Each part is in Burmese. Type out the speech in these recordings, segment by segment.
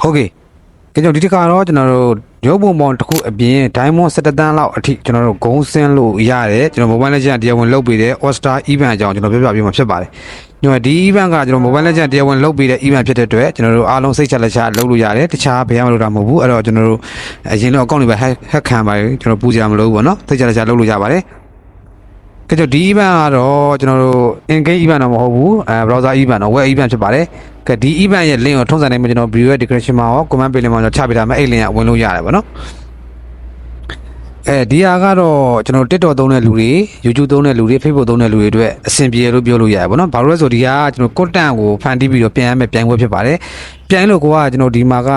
ဟုတ်ကဲ့ကြကျွန်တော်ဒီတစ်ခါတော့ကျွန်တော်တို့ရုပ်ပုံပေါင်းတစ်ခုအပြင် Diamond 17တန်းလောက်အထိကျွန်တော်တို့ဂုံးဆင်းလို့ရတယ်ကျွန်တော် Mobile Legends တရားဝင်လုပ်ပေးတဲ့ All Star Event အကြောင်းကျွန်တော်ပြောပြပေးမှာဖြစ်ပါတယ်ညောဒီ event ကကျွန်တော် Mobile Legends တရားဝင်လုပ်ပေးတဲ့ event ဖြစ်တဲ့အတွက်ကျွန်တော်တို့အားလုံးစိတ်ချလက်ချလုပ်လို့ရတယ်တခြားဘယ်မှမလုပ်တာမဟုတ်ဘူးအဲ့တော့ကျွန်တော်တို့အရင်တော့အကောင့်တွေပဲ hack hack ခံပါတယ်ကျွန်တော်ပူကြရမလို့ဘူးပေါ့နော်စိတ်ချလက်ချလုပ်လို့ရပါတယ်ကဲကျွန်တော်ဒီ event ကတော့ကျွန်တော်တို့ in game event တော့မဟုတ်ဘူးအဲ browser event တော့ web event ဖြစ်ပါတယ် ကဲဒီ event ရဲ့ link ကိုထုံးစံတိုင်းမှာကျွန်တော် video ရဲ့ description မှာရော comment ပေးလိမ့်မှာကျွန်တော်ချပေးထားမယ်အဲ့ link ကဝင်လို့ရတယ်ပေါ့နော်အဲဒီဟာကတော့ကျွန်တော် TikTok သုံးတဲ့လူတွေ YouTube သုံးတဲ့လူတွေ Facebook သုံးတဲ့လူတွေအတွက်အဆင်ပြေလို့ပြောလို့ရတယ်ပေါ့နော်ဘာလို့လဲဆိုဒီဟာကကျွန်တော် content ကိုဖန်တီးပြီးတော့ပြန်ရမယ်ပြန်ခွဲဖြစ်ပါတယ် ပြန်လို့ကိုကကျွန်တော်ဒီမှာက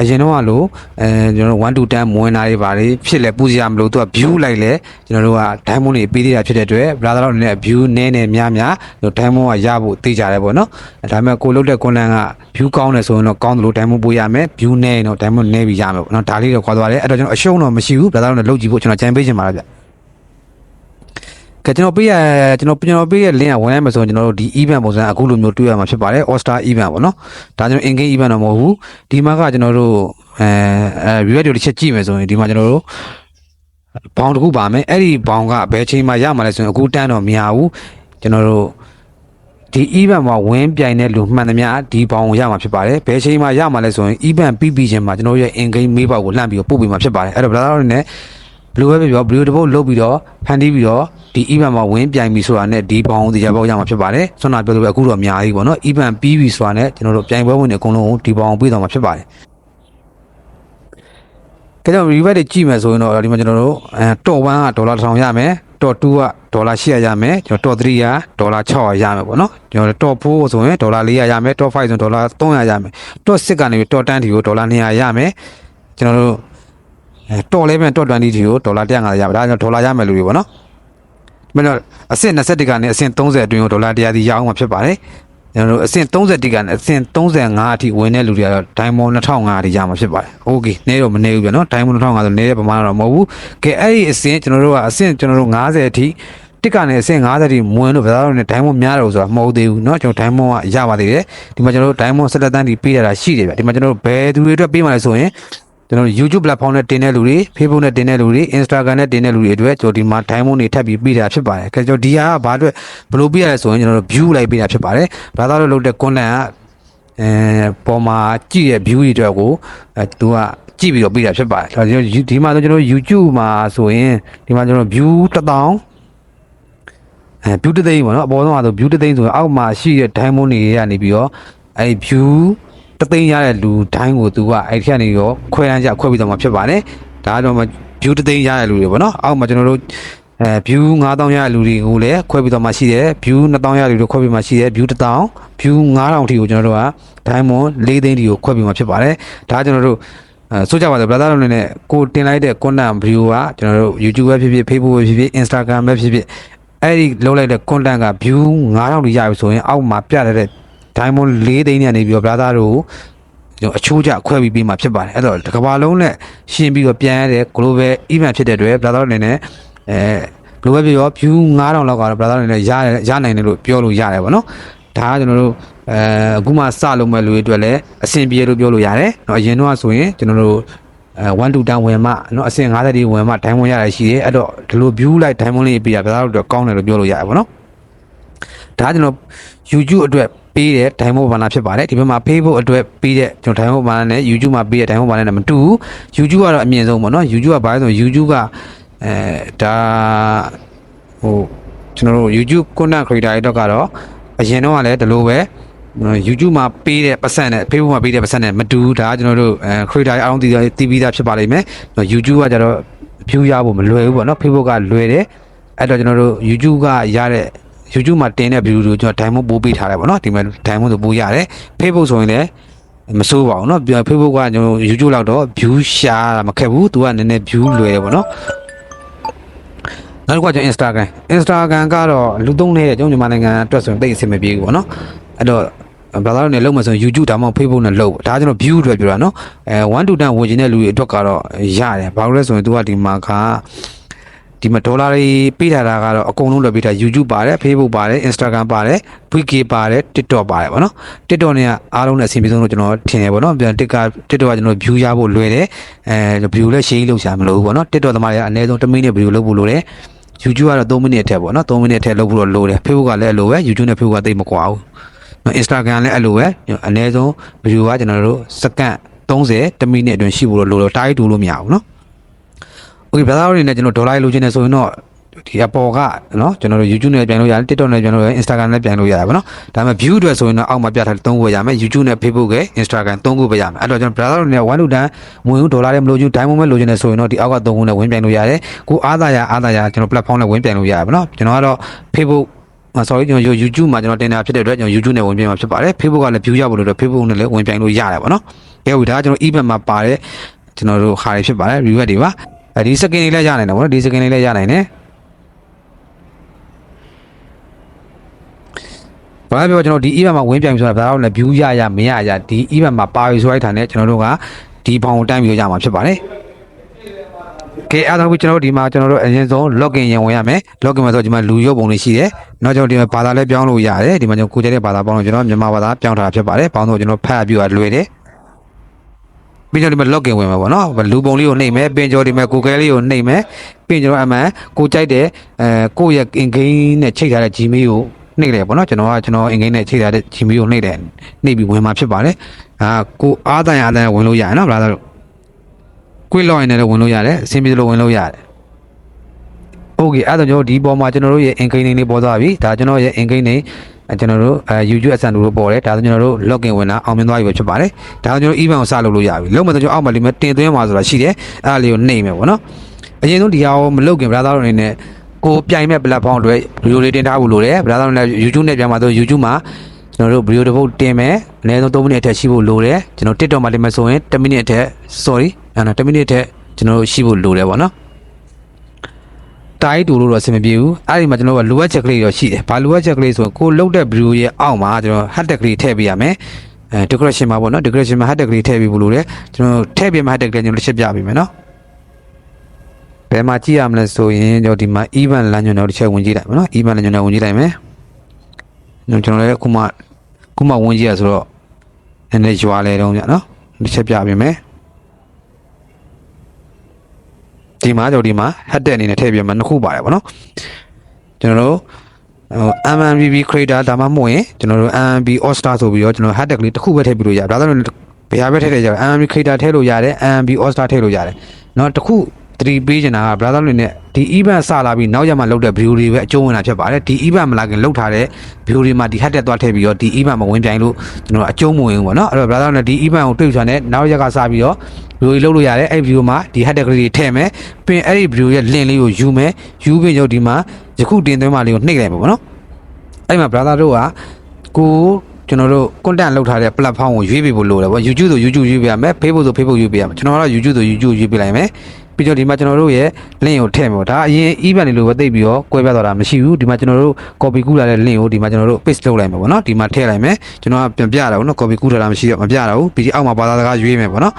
အရင်တော့ကလို့အဲကျွန်တော်1 to 10မဝင်တာတွေပါလေဖြစ်လဲပူစရာမလိုသူက view လိုက်လဲကျွန်တော်တို့က diamond တွေပေးသေးတာဖြစ်တဲ့အတွက် brother တို့အနေနဲ့ view နည်းနည်းများများကျွန်တော် diamond ကရဖို့သိကြတယ်ပေါ့နော်ဒါပေမဲ့ကိုလုတ်တဲ့ content က view ကောင်းတယ်ဆိုရင်တော့ကောင်းတယ်လို့ diamond ပို့ရမယ် view နည်းရင်တော့ diamond နည်းပြီးရမယ်ပေါ့နော်ဒါလေးတော့ခွာသွားတယ်အဲ့တော့ကျွန်တော်အရှုံးတော့မရှိဘူး brother တို့နဲ့လုပ်ကြည့်ဖို့ကျွန်တော်ကြံပေးချင်ပါလားဗျ ကဲကျွန်တော်ပေးရကျွန်တော်ကျွန်တော်ပေးရ link ကဝင်ရမယ်ဆိုရင်ကျွန်တော်တို့ဒီ event ပုံစံအခုလိုမျိုးတွေ့ရမှာဖြစ်ပါတယ် All Star event ပေါ့နော်ဒါကျွန်တော် in game event တော့မဟုတ်ဘူးဒီမှာကကျွန်တော်တို့အဲအဲ review တွေတစ်ချက်ကြည့်မယ်ဆိုရင်ဒီမှာကျွန်တော်တို့ဘောင်တစ်ခုပါမယ်အဲ့ဒီဘောင်ကဘယ်ချိန်မှရမှာလဲဆိုရင်အခုတန်းတော့မရဘူးကျွန်တော်တို့ဒီ event မှာဝင်ပြိုင်တဲ့လူမှန်သမျှဒီဘောင်ကိုရမှာဖြစ်ပါတယ်ဘယ်ချိန်မှရမှာလဲဆိုရင် event ပြီးပြီးချင်းမှာကျွန်တော်ရဲ့ in game မေးပေါက်ကိုလှမ်းပြီးတော့ပို့ပေးမှာဖြစ်ပါတယ်အဲ့တော့ brother တို့နဲ့ ဘယ်လိုပဲပြောဘယ်လိုတစ်ပုတ်လုတ်ပြီးတော့ဖန်တီးပြီးတော့ဒီ event မှာဝင်ပြိုင်ပြီဆိုတာနဲ့ဒီဘောင်တရားပေါက်ရမှာဖြစ်ပါတယ်ဆွမ်းနာပြောလို့ပဲအခုတော့အများကြီးပေါ့နော် event ပြီးပြီဆိုတာနဲ့ကျွန်တော်တို့ပြိုင်ပွဲဝင်တွေအကုန်လုံးကိုဒီဘောင်ကိုပေးတော့မှာဖြစ်ပါတယ်ကဲတော့ revert တွေကြည့်မယ်ဆိုရင်တော့ဒီမှာကျွန်တော်တို့အဲ top 1ကဒေါ်လာ1000ရမယ် top 2ကဒေါ်လာ800ရမယ်ကျွန်တော် top 3ကဒေါ်လာ600ရမယ်ပေါ့နော်ကျွန်တော် top 4ဆိုရင်ဒေါ်လာ400ရမယ် top 5ဆိုရင်ဒေါ်လာ300ရမယ် top 6ကနေ top 10ထိကိုဒေါ်လာ200ရမယ်ကျွန်တော်တို့အဲ တော်လဲပြန်တော်20တီကိုဒေါ်လာ150ရပါဒါကြောင့်ဒေါ်လာရမယ်လို့ပြောပါနော်မင်းတို့အဆင့်21ကနေအဆင့်30အတွင်းကိုဒေါ်လာ100တီရအောင်မှာဖြစ်ပါတယ်ကျွန်တော်တို့အဆင့်30တီကနေအဆင့်35အထိဝင်တဲ့လူတွေကတော့ diamond 2500တီရမှာဖြစ်ပါတယ်โอเคနေတော့မနေဘူးပြန်နော် diamond 2500ဆိုနေတဲ့ပမာဏတော့မဟုတ်ဘူးကဲအဲ့ဒီအဆင့်ကျွန်တော်တို့ကအဆင့်ကျွန်တော်တို့90အထိတစ်ကနေအဆင့်50တီမဝင်လို့ဘယ်သားတော့နဲ့ diamond များတယ်ဆိုတာမဟုတ်သေးဘူးเนาะကျွန်တော် diamond ကရပါသေးတယ်ဒီမှာကျွန်တော်တို့ diamond 17တန်းတီပေးရတာရှိတယ်ဗျဒီမှာကျွန်တော်တို့ဘယ်သူတွေအတွက်ပေးမှလဲဆိုရင် ကျွန်တော်တို့ YouTube platform နဲ့တင်တဲ့လူတွေ Facebook နဲ့တင်တဲ့လူတွေ Instagram နဲ့တင်တဲ့လူတွေအတွက်ကျွန်တော်ဒီမှာ diamond တွေထပ်ပြီးပေးတာဖြစ်ပါတယ်။အဲကျွန်တော်ဒီဟာကဘာအတွက်ဘယ်လိုပေးရလဲဆိုရင်ကျွန်တော်တို့ view လိုက်ပေးတာဖြစ်ပါတယ်။ဘာသာလို့လုပ်တဲ့ content ကအဲပေါ်မှာကြည့်တဲ့ view တွေအတွက်ကိုအဲသူကကြည့်ပြီးတော့ပေးတာဖြစ်ပါတယ်။ဒါကျွန်တော်ဒီမှာဆိုကျွန်တော် YouTube မှာဆိုရင်ဒီမှာကျွန်တော် view 1000အဲ view တစ်သိန်းပေါ့နော်အပေါ်ဆုံးကဆို view တစ်သိန်းဆိုရင်အောက်မှာရှိတဲ့ diamond တွေကနေပြီးတော့အဲ view တသိန်းရတဲ့လူတိုင်းကိုသူကအဲ့ဒီကနေရောခွဲတန်းကြခွဲပြီးတော့မှဖြစ်ပါတယ်ဒါကတော့မှ view တသိန်းရတဲ့လူတွေပေါ့နော်အောက်မှာကျွန်တော်တို့အဲ view 9000ရတဲ့လူတွေကိုလည်းခွဲပြီးတော့မှရှိတယ် view 2000ရတဲ့လူတွေခွဲပြီးမှရှိတယ် view 1000 view 9000ထိကိုကျွန်တော်တို့က diamond 4သိန်းထိကိုခွဲပြီးမှဖြစ်ပါတယ်ဒါကျွန်တော်တို့အဲဆိုကြပါစို့ brother တို့အနေနဲ့ကိုတင်လိုက်တဲ့ content view ကကျွန်တော်တို့ YouTube ပဲဖြစ်ဖြစ် Facebook ပဲဖြစ်ဖြစ် Instagram ပဲဖြစ်ဖြစ်အဲ့ဒီလုံးလိုက်တဲ့ content က view 9000ထိရပြီဆိုရင်အောက်မှာပြရတဲ့ diamond 4သိန်းနဲ့နေပြီးတော့ brother တို့ကိုကျွန်တော်အချိုးကျခွဲပြီးပေးမှာဖြစ်ပါတယ်အဲ့တော့တစ်ကဘာလုံးနဲ့ရှင်းပြီးတော့ပြန်ရတဲ့ global event ဖြစ်တဲ့အတွက် brother တို့အနေနဲ့အဲ global ပြော view 9000လောက်ကတော့ brother အနေနဲ့ရရနိုင်တယ်လို့ပြောလို့ရတယ်ပေါ့နော်ဒါကကျွန်တော်တို့အဲအခုမှစလုံးမဲ့လူတွေအတွက်လည်းအဆင်ပြေလို့ပြောလို့ရတယ်เนาะအရင်တော့ဆိုရင်ကျွန်တော်တို့အဲ1 to 10ဝင်မှเนาะအဆင့်50တိဝင်မှ diamond ရရရှိတယ်အဲ့တော့ဒီလို view လိုက် diamond လေးပေးရ brother တို့အတွက်ကောင်းတယ်လို့ပြောလို့ရတယ်ပေါ့နော်ဒါကကျွန်တော် YouTube အတွက် ပေးတဲ့ diamond banner ဖြစ်ပါတယ်ဒီဘက်မှာ Facebook အတွက်ပေးတဲ့ကျွန်တော် diamond banner နဲ့ YouTube မှာပေးတဲ့ diamond banner နဲ့မတူဘူး YouTube ကတော့အမြင့်ဆုံးပေါ့နော် YouTube ကဘာလဲဆို YouTube ကအဲဒါဟိုကျွန်တော်တို့ YouTube content creator တွေတော့ကတော့အရင်တော့ကလည်းဒီလိုပဲ YouTube မှာပေးတဲ့ပတ်စံနဲ့ Facebook မှာပေးတဲ့ပတ်စံနဲ့မတူဘူးဒါကကျွန်တော်တို့အဲ creator တွေအားလုံးတည်တည်ပြီးသားဖြစ်ပါလိမ့်မယ် YouTube ကကျတော့ view ရဖို့မလွယ်ဘူးပေါ့နော် Facebook ကလွယ်တယ်အဲ့တော့ကျွန်တော်တို့ YouTube ကရတဲ့ YouTube မှာတင်တဲ့ view တွေကိုကျွန်တော် diamond ပို့ပေးထားတယ်ပေါ့နော်ဒီမှာ diamond ဆိုပို့ရတယ် Facebook ဆိုရင်လည်းမစိုးပါဘူးเนาะ Facebook ကကျွန်တော် YouTube လောက်တော့ view ရှာတာမခက်ဘူးသူကနည်းနည်း view လွယ်တယ်ပေါ့နော်နောက်တစ်ခုကကျွန်တော် Instagram Instagram ကတော့လူသုံးနေတဲ့ကျွန်တော်မြန်မာနိုင်ငံအတွက်ဆိုရင်သိအဆင်မပြေဘူးပေါ့နော်အဲ့တော့ brother တို့နဲ့လုံးမဆို YouTube ဒါမှမဟုတ် Facebook နဲ့လုံးဒါကျွန်တော် view အတွက်ပြောတာเนาะအဲ1 to 10ဝင်ခြင်းတဲ့လူတွေအတွက်ကတော့ရတယ်ဘာလို့လဲဆိုရင်သူကဒီမှာကအဲ ဒီမှာဒေါ်လာတွေပေးထားတာကတော့အကုန်လုံးလွှဲပေးထား YouTube ပါတယ် Facebook ပါတယ် Instagram ပါတယ် VK ပါတယ် TikTok ပါတယ်ဗောနော် TikTok နဲ့အားလုံးနဲ့အဆင်ပြေဆုံးလို့ကျွန်တော်ထင်တယ်ဗောနော်ပြန် TikTok TikTok ကကျွန်တော် view ရဖို့လွယ်တယ်အဲ view လည်း share လုပ်ရှာမလို့ဗောနော် TikTok သမားတွေကအနည်းဆုံး1မိနစ် video လုပ်ဖို့လိုတယ် YouTube ကတော့3မိနစ်အထက်ပေါ့နော်3မိနစ်အထက်လုပ်ဖို့တော့လိုတယ် Facebook ကလည်းအလိုပဲ YouTube နဲ့ Facebook ကတိတ်မကွာဘူးနော် Instagram လည်းအလိုပဲအနည်းဆုံး video ကကျွန်တော်တို့စက္ကန့်30မိနစ်အတွင်းရှိဖို့တော့လိုတော့တိုင်းတူလို့မရဘူးနော် okay ဘာသာတွေနဲ့ကျွန်တော်ဒေါ်လာလိုချင်တယ်ဆိုရင်တော့ဒီအပေါ်ကနော်ကျွန်တော်တို့ YouTube နဲ့ပြန်လို့ရတယ် TikTok နဲ့ပြန်လို့ရတယ် Instagram နဲ့ပြန်လို့ရတာပေါ့နော်ဒါပေမဲ့ view အတွက်ဆိုရင်တော့အောက်မှာပြထားသုံးခုပဲရမယ် YouTube နဲ့ Facebook နဲ့ Instagram သုံးခုပဲရမယ်အဲ့တော့ကျွန်တော် browser တွေနဲ့ one to done ဝင်ဦးဒေါ်လာတွေမလိုချင် diamond ပဲလိုချင်တယ်ဆိုရင်တော့ဒီအောက်ကသုံးခုနဲ့ဝင်ပြန်လို့ရတယ်ကိုအားသာရအားသာရကျွန်တော် platform နဲ့ဝင်ပြန်လို့ရတယ်ပေါ့နော်ကျွန်တော်ကတော့ Facebook sorry ကျွန်တော် YouTube မှာကျွန်တော်တင်တာဖြစ်တဲ့အတွက်ကျွန်တော် YouTube နဲ့ဝင်ပြန်မှာဖြစ်ပါတယ် Facebook ကလည်း view ရဖို့လို့တော့ Facebook နဲ့လည်းဝင်ပြန်လို့ရတယ်ပေါ့နော်ကဲဒါကကျွန်တော် event မှာပါတဲ့ကျွန်တော်တို့ဟာတွေဖြစ်ပါတယ် reward တွေပါ အဲဒီ skin လေးလည်းရနိုင်တယ်ဗောနော်ဒီ skin လေးလည်းရနိုင်တယ်ဘာပြောကျွန်တော်ဒီ event မှာဝင်ပြိုင်ဆိုတာဒါတော့လည်း view ရရမရရဒီ event မှာပါပြီဆိုလိုက်တာနဲ့ကျွန်တော်တို့ကဒီဘောင်ကိုတန်းပြီးရမှာဖြစ်ပါတယ်ကဲအဲ့ဒါကိုကျွန်တော်တို့ဒီမှာကျွန်တော်တို့အရင်ဆုံး login ရင်ဝင်ရမယ် login မှာဆိုဒီမှာလူရုပ်ပုံလေးရှိတယ်နောက်ကျွန်တော်ဒီမှာဘာသာလည်းပြောင်းလို့ရတယ်ဒီမှာကျွန်တော်ကိုကြတဲ့ဘာသာပေါင်းလို့ကျွန်တော်မြန်မာဘာသာပြောင်းထားတာဖြစ်ပါတယ်ပေါင်းတော့ကျွန်တော်ဖတ်ပြီးတော့လွယ်တယ် ပြီးတော့ဒီမှာ login ဝင်မှာပေါ့နော်လူပုံလေးကိုနှိပ်မယ်ပင်ကျော်ဒီမှာကိုကဲလေးကိုနှိပ်မယ်ပြီးကျွန်တော်အမှန်ကိုကြိုက်တဲ့အဲကိုယ့်ရဲ့ in game နဲ့ချိန်ထားတဲ့ Gmail ကိုနှိပ်တယ်ပေါ့နော်ကျွန်တော်ကကျွန်တော် in game နဲ့ချိန်ထားတဲ့ Gmail ကိုနှိပ်တယ်နှိပ်ပြီးဝင်မှာဖြစ်ပါတယ်အာကိုအားတန်အားတန်ဝင်လို့ရတယ်နော် brother တို့ကိုလောင်းရင်လည်းဝင်လို့ရတယ်အဆင်ပြေလို့ဝင်လို့ရတယ်โอเคအဲ့တော့ကျွန်တော်ဒီပေါ်မှာကျွန်တော်တို့ရဲ့ in game လေးပေါ်သွားပြီဒါကျွန်တော်ရဲ့ in game နေ ကျွန်တော်တို့အဲ YouTube အစံတို့ပေါ်တယ်ဒါဆိုကျွန်တော်တို့ login ဝင်တာအောင်မြင်သွားပြီပဲဖြစ်ပါတယ်ဒါဆိုကျွန်တော် event ကိုစလုပ်လို့ရပြီလုံးမတော့ကျွန်တော်အောက်မှာလေးမတင်သွင်းမှာဆိုတာရှိတယ်အဲ့ဒါလေးကိုနှိပ်မယ်ပေါ့နော်အရင်ဆုံးဒီဟာကိုမလုပ်ခင် brother တို့အနေနဲ့ကိုပြိုင်မဲ့ platform တွေ video လေးတင်ထားဖို့လိုတယ် brother တို့လည်း YouTube နဲ့ပြန်မှာဆို YouTube မှာကျွန်တော်တို့ video တစ်ပုတ်တင်မယ်အနည်းဆုံး3မိနစ်အထက်ရှိဖို့လိုတယ်ကျွန်တော် TikTok မှာတင်မယ်ဆိုရင်10မိနစ်အထက် sorry အဲ့ဒါ10မိနစ်အထက်ကျွန်တော်တို့ရှိဖို့လိုတယ်ပေါ့နော် တိုင်းတူလို့တော့အဆင်မပြေဘူးအဲ့ဒီမှာကျွန်တော်ကလိုအပ်ချက်ကလေးတော့ရှိတယ်ဘာလိုအပ်ချက်ကလေးဆိုရင်ကိုလုတ်တဲ့ video ရဲ့အောက်မှာကျွန်တော် hashtag ကလေးထည့်ပေးရမယ်အဲ decoration မှာပေါ့နော် decoration မှာ hashtag ကလေးထည့်ပေးဖို့လိုတယ်ကျွန်တော်ထည့်ပေးမှာ hashtag ကလေးကျွန်တော်တစ်ချက်ပြပေးမယ်နော်ဘယ်မှာကြည့်ရမလဲဆိုရင်ကျွန်တော်ဒီမှာ event လမ်းညွှန်တော့တစ်ချက်ဝင်ကြည့်လိုက်မယ်နော် event လမ်းညွှန်တော့ဝင်ကြည့်လိုက်မယ်ကျွန်တော်လည်းခုမှခုမှဝင်ကြည့်ရဆိုတော့နည်းနည်းရွာလေတော့ညနော်တစ်ချက်ပြပေးမယ် ဒီမှာကျွန်တော်ဒီမှာ hashtag အနေနဲ့ထည့်ပေးမှာနှစ်ခုပါတယ်ဗောနော်ကျွန်တော်တို့ဟို MMBB creator ဒါမှမဟုတ်ရင်ကျွန်တော်တို့ MMB all star ဆိုပြီးတော့ကျွန်တော် hashtag လေးတစ်ခုပဲထည့်ပြီးလို့ရတယ်ဒါဆိုရင်ဘယ်ဟာပဲထည့်ထည့်ကြတယ် MMB creator ထည့်လို့ရတယ် MMB all star ထည့်လို့ရတယ်เนาะတစ်ခု သတိပေးချင်တာက brother တွေနဲ့ဒီ event စလာပြီးနောက်ရမှလောက်တဲ့ view တွေပဲအကျုံးဝင်တာဖြစ်ပါတယ်ဒီ event မလာခင်လောက်ထားတဲ့ view တွေမှာဒီ hashtag သွားထည့်ပြီးတော့ဒီ event မှာဝင်ပြိုင်လို့ကျွန်တော်အကျုံးမဝင်ဘူးပေါ့နော်အဲ့တော့ brother နဲ့ဒီ event ကိုတွေ့ချင်တဲ့နောက်ရက်ကစပြီးတော့ view တွေလောက်လို့ရတယ်အဲ့ view မှာဒီ hashtag တွေထည့်မယ်ပြီးအဲ့ဒီ view ရဲ့ link လေးကိုယူမယ်ယူပြီးတော့ဒီမှာယခုတင်သွင်းမှလေးကိုနှိပ်လိုက်ပါပေါ့နော်အဲ့မှာ brother တို့ကကိုကျွန်တော်တို့ content လောက်ထားတဲ့ platform ကိုရွေးပေးဖို့လိုတယ်ပေါ့ YouTube ဆို YouTube ရွေးပေးရမယ် Facebook ဆို Facebook ရွေးပေးရမယ်ကျွန်တော်ကတော့ YouTube ဆို YouTube ရွေးပေးလိုက်မယ် ပြီးတော့ဒီမှာကျွန်တော်တို့ရဲ့ link ကိုထည့်မယ်ပေါ့ဒါအရင် event တွေလိုပဲသိပ်ပြီးတော့ကွဲပြားသွားတာမရှိဘူးဒီမှာကျွန်တော်တို့ copy ကူးလာတဲ့ link ကိုဒီမှာကျွန်တော်တို့ paste လုပ်လိုက်မယ်ပေါ့နော်ဒီမှာထည့်လိုက်မယ်ကျွန်တော်ကပြန်ပြတာပေါ့နော် copy ကူးထားတာမရှိတော့မပြတာဘူးပြီးဒီအောက်မှာဘာသာစကားရွေးမယ်ပေါ့နော်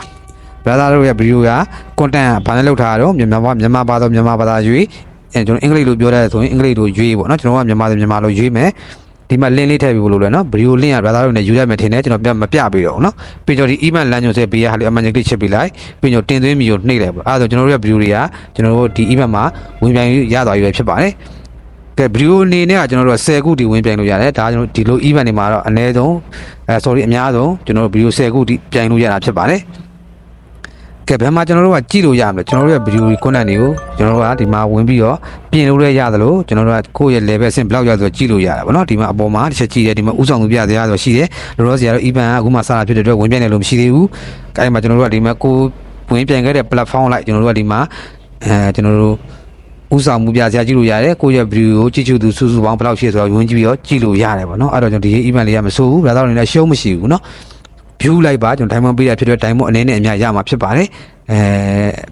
brother တို့ရဲ့ video က content ဘာနဲ့လောက်ထားတာတော့မြန်မာဘာမြန်မာဘာသာမြန်မာဘာသာရွေးအဲကျွန်တော်အင်္ဂလိပ်လိုပြောရတယ်ဆိုရင်အင်္ဂလိပ်လိုရွေးပေါ့နော်ကျွန်တော်ကမြန်မာဆိုမြန်မာလိုရွေးမယ် ဒီမှာ link လေးထည့်ပြီးလို့လဲနော် video link က brother တို့နဲ့ယူရမယ်ထင်တယ်ကျွန်တော်ပြမပြပေးတော့ဘူးနော်ပြီးတော့ဒီ email လမ်းညွှန်ဆက်ပေးရဟာလေးအမှန်ကြီးချစ်ပေးလိုက်ပြီးတော့တင်သွင်းပြီးတော့နှိပ်လိုက်ပေါ့အဲဒါဆိုကျွန်တော်တို့ရဲ့ video တွေကကျွန်တော်တို့ဒီ email မှာဝင်ပြိုင်ရသွားပြီပဲဖြစ်ပါတယ်ကဲ video အနေနဲ့ကကျွန်တော်တို့10ခုဒီဝင်ပြိုင်လို့ရတယ်ဒါကျွန်တော်ဒီလို event တွေမှာတော့အနည်းဆုံးအဲ sorry အများဆုံးကျွန်တော်တို့ video 10ခုဒီပြိုင်လို့ရတာဖြစ်ပါတယ် ကဲဘယ်မှာကျွန်တော်တို့ကကြည့်လို့ရမလဲကျွန်တော်တို့ရဲ့ video content တွေကိုကျွန်တော်တို့ကဒီမှာဝင်ပြီးတော့ပြင်လို့လည်းရသလိုကျွန်တော်တို့ကကိုယ့်ရဲ့ level အဆင့်ဘယ်လောက်ရဆိုကြည့်လို့ရတာဗောနော်ဒီမှာအပေါ်မှာတစ်ချက်ကြည့်တယ်ဒီမှာဥဆောင်သူပြတရားဆိုရှိတယ်လောလောဆယ်ကတော့ event ကအခုမှစတာဖြစ်တဲ့အတွက်ဝင်ပြနေလို့မရှိသေးဘူးအဲဒီမှာကျွန်တော်တို့ကဒီမှာကိုဝင်ပြန်ခဲ့တဲ့ platform လိုက်ကျွန်တော်တို့ကဒီမှာအဲကျွန်တော်တို့ဥဆောင်မှုပြဆရာကြည့်လို့ရတယ်ကိုရဲ့ဗီဒီယိုကိုကြည့်ချူသူစုစုပေါင်းဘယ်လောက်ရှိလဲဆိုတော့ဝင်ကြည့်ပြီးတော့ကြည့်လို့ရတယ်ပေါ့နော်အဲ့တော့ကျွန်တော်ဒီ event လေးကမဆိုးဘူးဒါတော့လည်းရှုံးမရှိဘူးနော် view လိုက်ပါကျွန်တော် diamond ပေးရဖြစ်တဲ့ diamond အနေနဲ့အများရမှာဖြစ်ပါတယ်အဲ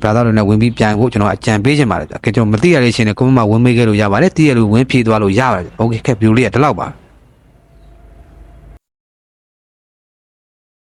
brother တို့နဲ့ဝင်ပြီးပြန်ဖို့ကျွန်တော်အကြံပေးချင်ပါတယ်ကဲကျွန်တော်မသိရတဲ့ရှင်နဲ့ comment မှာဝင်မေးခဲ့လို့ရပါတယ်သိရလို့ဝင်ဖြည့်သွားလို့ရပါတယ် okay ခက် view လေးကဒီလောက်ပါ